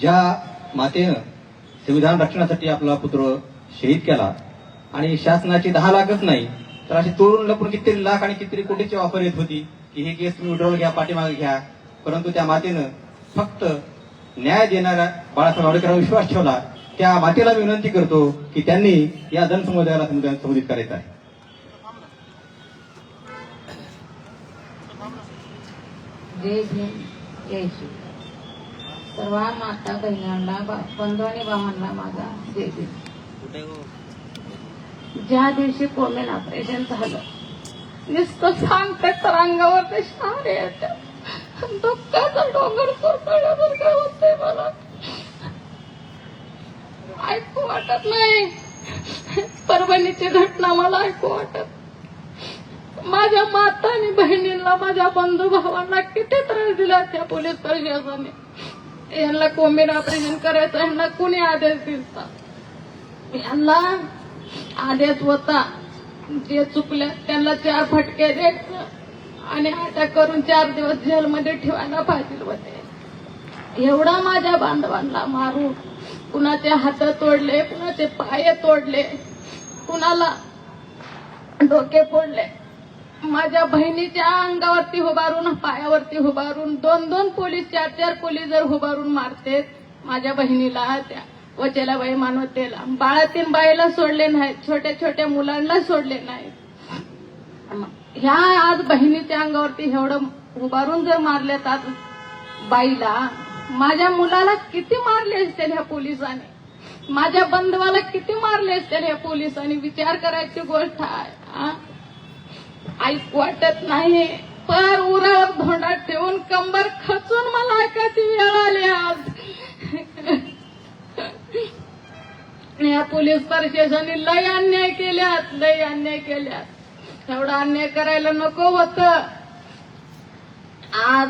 ज्या मातेनं संविधान रक्षणासाठी आपला पुत्र शहीद केला आणि शासनाची दहा लाखच नाही तर अशी तोडून लपून कितीतरी लाख आणि कितीतरी कोटीची ऑफर येत होती की हे केस तुम्ही विड्रॉल घ्या पाठीमागे घ्या. परंतु त्या मातेनं फक्त न्याय देणाऱ्या बाळासाहेब आंबेडकरांवर विश्वास ठेवला. त्या मातेला मी विनंती करतो की त्यांनी या जनसमुदायाला संविधान संबोधित करायचं आहे. जय भीम जय श्री सर्व माता बहिणांना बंधू आणि भावांना माझा जय भीम ज्या दिवशी कोमेन ऑपरेशन झालं नुसतं सांगते तर अंगावर ते शहारे येतात दुःखाचा डोंगर कोसळल्यासारखं होतंय मला? ऐकू वाटत नाही. परभणीची घटना मला ऐकू वाटत. माझ्या माता आणि बहिणींना माझ्या बंधू भावांना किती त्रास दिला त्या पोलीस प्रशासनाने. यांना कोंबीन ऑपरेशन करायचं यांना कुणी आदेश दिलता? यांना आदेश होता जे चुकलं त्यांना चार फटके द्यायचं आणि अटक करून चार दिवस जेलमध्ये ठेवायला पाहिजे होते. एवढा माझ्या बांधवांना मारून कुणाचे हात तोडले कुणाचे पाय तोडले कुणाला डोके फोडले माझ्या बहिणीच्या अंगावरती उभारून पायावरती उभारून दोन दोन पोलीस चार चार पोलीस जर उभारून मारते माझ्या बहिणीला त्या वचेला बाई मानवतेला. बाळातीन बाईला सोडले नाहीत छोट्या छोट्या मुलांना सोडले नाहीत. ह्या आज बहिणीच्या अंगावरती एवढं उभारून जर मारल्यात आज बाईला माझ्या मुलाला किती मारले असतील ह्या पोलिसांनी? माझ्या बंधवाला किती मारले असतील ह्या पोलिसांनी? विचार करायची गोष्ट आहे हा? ऐकू वाटत नाही पर उरावर धोंडा ठेवून कंबर खचून मला ऐकायची वेळ आली आज. या पोलीस प्रशासनाने लय अन्याय केल्यात लय अन्याय केल्यात. एवढा अन्याय करायला नको होत. आज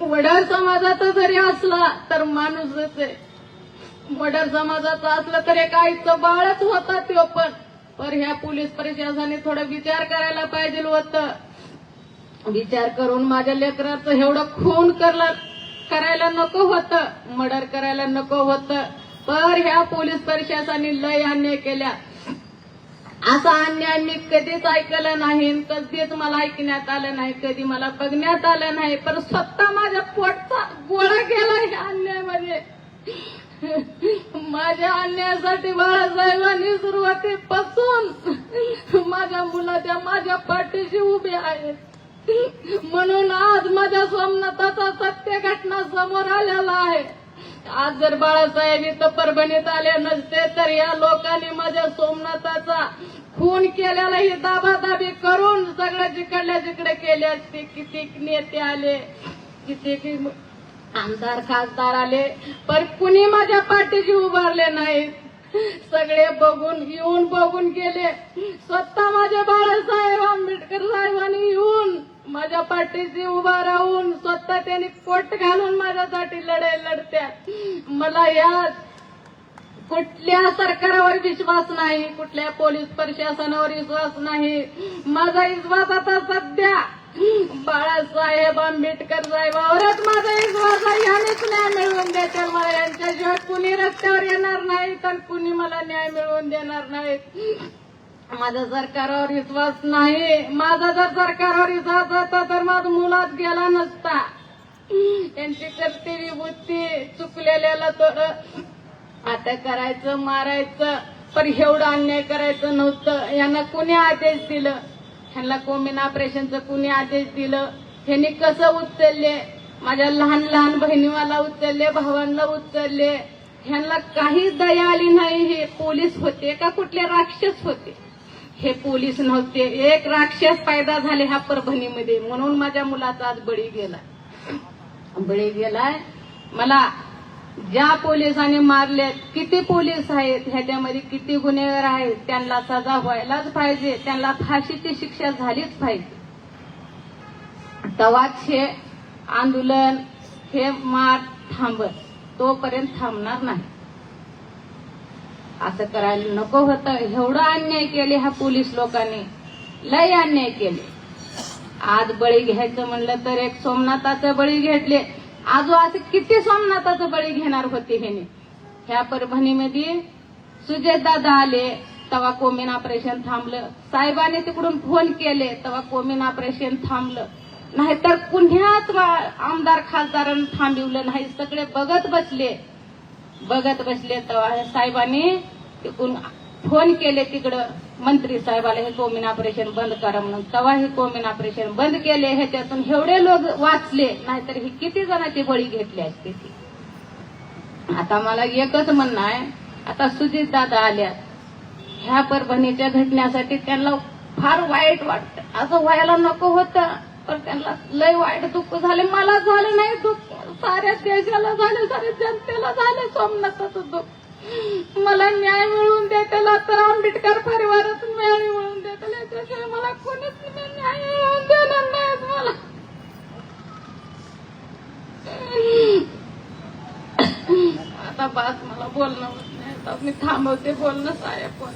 वडार समाजाचा जरी असला तर माणूसच आहे. वडार समाजाचा असला तर एक आईचं बाळच होता तो पण. पर ह्या पोलीस प्रशासनाने थोडा विचार करायला पाहिजे होत. विचार करून माझ्या लेकराचं एवढं खून करला करायला नको होतं मर्डर करायला नको होतं. पर ह्या पोलीस प्रशासनाने लय अन्याय केल्या असा अन्याय मी कधीच ऐकलं नाही कधीच मला ऐकण्यात आलं नाही कधी मला बघण्यात आलं नाही पण स्वतः माझ्या पोटचा गोळा गेला ह्या अन्यायामध्ये माझ्या आणण्यासाठी बाळासाहेबांनी सुरुवातीपासून माझ्या मुलाच्या माझ्या पाठीशी उभे आहेत म्हणून आज माझ्या सोमनाथाचा सत्य घटना समोर आलेला आहे. आज जर बाळासाहेब इथं परभणीत आले नसते तर या लोकांनी माझ्या सोमनाथाचा खून केलेला ही दाबादाबी करून सगळं जिकडल्या जिकडे केले असते किती नेते आले किती आमदार खासदार आले पण कुणी माझ्या पाठीशी उभारले नाहीत सगळे बघून येऊन बघून गेले. स्वतः माझ्या बाळासाहेब आंबेडकर साहेबांनी येऊन माझ्या पाठीशी उभा राहून स्वतः त्यांनी पोट घालून माझ्यासाठी लढाई लढत्यात मला या कुठल्या सरकारावर विश्वास नाही कुठल्या पोलीस प्रशासनावर विश्वास नाही. माझा विश्वास आता सध्या बाळासाहेब आंबेडकर साहेबावरच माझा विश्वास आहे ह्यानेच न्याय मिळवून देतील मला यांच्याशिवाय कुणी रस्त्यावर येणार नाही तर कुणी मला न्याय मिळवून देणार नाही. माझा सरकारवर विश्वास नाही. माझा जर सरकारवर विश्वास होता तर माझा मुलात गेला नसता. त्यांची कर्तव्य बुद्धी चुकलेल्याला थोडं आता करायचं मारायचं पण एवढं अन्याय करायचं नव्हतं. यांना कुणी आदेश दिलं? ह्यांना कोमिन ऑपरेशनचं कुणी आदेश दिलं? ह्यांनी कसं उचलले? माझ्या लहान लहान बहिणीवाला उचलले भावांना उचलले. ह्यांना काहीच दया आली नाही. हे पोलीस होते का कुठले राक्षस होते? हे पोलीस नव्हते. एक राक्षस पैदा झाले ह्या परभणीमध्ये. म्हणून माझ्या मुलाचा आज बळी गेला बळी गेलाय? मला ज्या पोलिसांनी मारले किती पोलीस आहेत ह्याच्यामध्ये किती गुन्हेगार आहेत त्यांना सजा व्हायलाच पाहिजे त्यांना फाशीची शिक्षा झालीच पाहिजे. तवाच हे आंदोलन हे मार थांबत तोपर्यंत थांबणार नाही. असं करायला नको होतं. एवढं अन्याय केले ह्या पोलीस लोकांनी. लय अन्याय केले. आज बळी घ्यायचं म्हणलं तर एक सोमनाथाचं बळी घेतले. आजो असे किती सोमनाथाचं बळी घेणार होते ह्याने ह्या परभणीमध्ये सुजय दादा आले तेव्हा कोमिन ऑपरेशन थांबलं. साहेबाने तिकडून फोन केले तेव्हा कोमिन ऑपरेशन थांबलं. नाहीतर पुण्यात आमदार खासदारांना थांबवलं नाही सगळे बघत बसले. बघत बसले तेव्हा साहेबाने साहेबांनी तिकडून फोन केले तिकडं. मंत्री साहेबाला हे कोमिन ऑपरेशन बंद करा म्हणून तेव्हा हे कोमिन ऑपरेशन बंद केले ह्याच्यातून एवढे लोक वाचले नाहीतर हे किती जणांची बळी घेतली असते ती. आता मला एकच म्हणणं आहे आता सुजित दादा आल्या ह्या परभणीच्या घटनेसाठी त्यांना फार वाईट वाटत. असं व्हायला नको होतं पण त्यांना लय वाईट दुःख झाले. मला झालं नाही दुःख. साऱ्या देशाला झालं साऱ्या जनतेला झालं. सोमनाथाचं दुःख. मला न्याय मिळवून देताला तर आंबेडकर परिवारातून न्याय मिळवून देताला याच्याशिवाय मला कोणीच न्याय मिळवून देणार नाहीत मला. आता बास मला बोलणं होत नाही. आता मी थांबवते बोलणं साहेब. फोन